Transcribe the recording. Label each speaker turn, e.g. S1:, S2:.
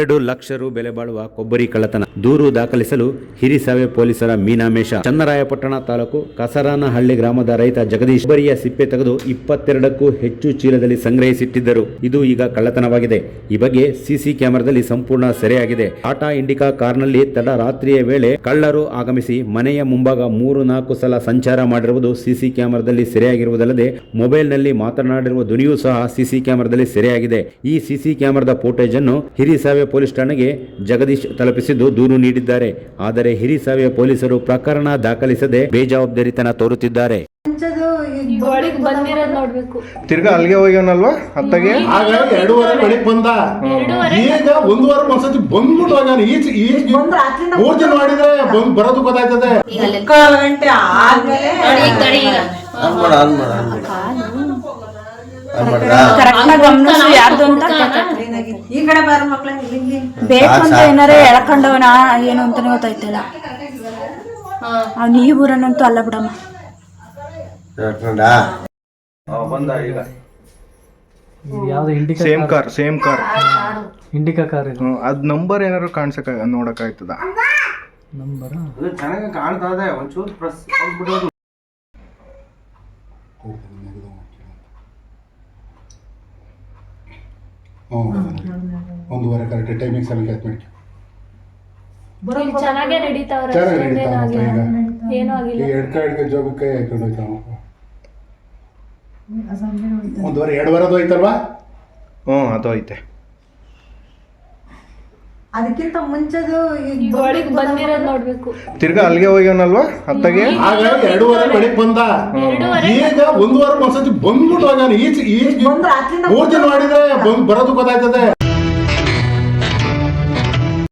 S1: ಎರಡು ಲಕ್ಷ ರು ಬೆಲೆ ಬಾಳುವ ಕೊಬ್ಬರಿ ಕಳ್ಳತನ. ದೂರು ದಾಖಲಿಸಲು ಹಿರಿಸಾವೆ ಪೊಲೀಸರ ಮೀನಾಮೇಶ ಚನ್ನರಾಯಪಟ್ಟಣ ತಾಲೂಕು ಕಸರಾನಹಳ್ಳಿ ಗ್ರಾಮದ ರೈತ ಜಗದೀಶ್ ಕೊಬ್ಬರಿಯ ಸಿಪ್ಪೆ ತೆಗೆದು ಇಪ್ಪತ್ತೆರಡಕ್ಕೂ ಹೆಚ್ಚು ಚೀಲದಲ್ಲಿ ಸಂಗ್ರಹಿಸಿಟ್ಟಿದ್ದರು. ಇದು ಈಗ ಕಳ್ಳತನವಾಗಿದೆ. ಈ ಬಗ್ಗೆ ಸಿಸಿ ಕ್ಯಾಮೆರಾದಲ್ಲಿ ಸಂಪೂರ್ಣ ಸೆರೆಯಾಗಿದೆ. ಟಾಟಾ ಇಂಡಿಕಾ ಕಾರ್ನಲ್ಲಿ ತಡರಾತ್ರಿಯ ವೇಳೆ ಕಳ್ಳರು ಆಗಮಿಸಿ ಮನೆಯ ಮುಂಭಾಗ ಮೂರು ನಾಲ್ಕು ಸಲ ಸಂಚಾರ ಮಾಡಿರುವುದು ಸಿಸಿ ಕ್ಯಾಮೆರಾದಲ್ಲಿ ಸೆರೆಯಾಗಿರುವುದಲ್ಲದೆ, ಮೊಬೈಲ್ನಲ್ಲಿ ಮಾತನಾಡಿರುವ ಧ್ವನಿಯೂ ಸಹ ಸಿಸಿ ಕ್ಯಾಮೆರಾದಲ್ಲಿ ಸೆರೆಯಾಗಿದೆ. ಈ ಸಿಸಿ ಕ್ಯಾಮೆರಾದ ಫೋಟೇಜ್ ಅನ್ನು ಹಿರಿಸಾವೆ ಪೊಲೀಸ್ ಠಾಣೆಗೆ ಜಗದೀಶ್ ತಲುಪಿಸಿದ್ದು ದೂರು ನೀಡಿದ್ದಾರೆ. ಆದರೆ ಹಿರಿಸಾವೆ ಪೊಲೀಸರು ಪ್ರಕರಣ ದಾಖಲಿಸದೆ ಬೇಜವಾಬ್ದಾರಿತನ ತೋರುತ್ತಿದ್ದಾರೆ.
S2: ತಿರ್ಗಾ ಅಲ್ಲಿಗೆ ಹೋಗ್ಯವನಲ್ವಾ ಅತ್ತಗೆ?
S3: ಆಗ ಎರಡೂವರೆ ಬೆಳಿಗ್ಗೆ ಬಂದ. ಈಗ ಒಂದೂವರೆ ಒಂದ್ಸತಿ ಬಂದ್ಬಿಟ್ಟು ಹೋಗ್ಯಾನ. ಈಚೆ ಈಗ ಮೂರ್ ದಿನ ಮಾಡಿದ್ರೆ ಬಂದ್ ಬರೋದು ಗೊತ್ತಾಯ್ತದೆ.
S4: ಮುಕ್ಕಾಲು ಗಂಟೆ ಆದ್ಮೇಲೆ
S5: ಆನ್ ಮಾಡ ಆನ್ ಮಾಡ. ಆನ್ ಮಾಡ ಆನ್ ಮಾಡ್ರಾ
S4: ಈ ಕಡೆ ಬಾರ ಮಕ್ಳ
S6: ಬೇಕು ಅಂತ ಏನಾರ ಎಳ್ಕೊಂಡವನ ಏನು ಅಂತಾನೆ ಗೊತ್ತಾಯ್ತಿಲ್ಲ? ಅವ್ನು ಈ ಊರನ್ನಂತೂ ಅಲ್ಲ ಬಿಡಮ್ಮ.
S5: ಹೇಳ್ಕೊಂಡಾ?
S2: ಬಂದ ಈಗ
S7: ಯಾವ್ದು Indica
S2: same car same car
S7: Indica car ಇದು.
S2: ಅದ್ ನಂಬರ್ ಏನಾದ್ರು ಕಾಣಿಸಕ ನೋಡಕ್ ಆಯ್ತದ?
S7: ನಂಬರ್
S5: ಚೆನ್ನಾಗಿ ಕಾಣ್ತಾ ಇದೆ ಒಂಚೂರು ಪ್ರೆಸ್ ಬಿಡೋದು
S3: ಹ್ಞೂ ಒಂದೂವರೆ ಕರೆಕ್ಟ್ ಟೈಮಿಂಗ್ ಸಲ ಮಾಡಿ.
S8: ಈಗ ಚೆನ್ನಾಗೇ ನಡೀತಾವ್ರೆ
S3: ಈಗ.
S8: ಏನೂ
S3: ಈ
S8: ಆಗಿಲ್ಲ
S3: ಎಡ್ಕ ಎಡ್ಕ ಜಾಬಕ್ಕೆ ಕೈ ಹಾಕೊಂಡು ಹೋಯ್ತಾವ ಒಂದೂವರೆ ಎರಡು ವರದು ಐತಲ್ವಾ
S2: ಹ್ಞೂ ಅದು ಐತೆ
S4: ಅದಕ್ಕಿಂತ ಮುಂಚೆದು
S8: ಈಗ ಒಳಗ್ ಬಂದಿರೋದ್ ನೋಡ್ಬೇಕು.
S2: ತಿರ್ಗಾ ಅಲ್ಲಿಗೆ ಹೋಗ್ಯವನಲ್ವಾ ಅತ್ತಗೆ?
S3: ಆಗ ಎರಡೂವರೆ ಬೆಳಿಗ್ಗೆ ಬಂದ. ಈಗ ಒಂದೂವರೆ ಒಂದ್ಸತಿ ಬಂದ್ಬಿಟ್ಟು ಹೋಗ್ಯಾನ. ಈಚೆ
S4: ಈಚೆ
S3: ಮೂರ್ ದಿನ ಮಾಡಿದ್ರೆ ಬಂದ್ ಬರೋದು ಗೊತ್ತಾಯ್ತದೆ.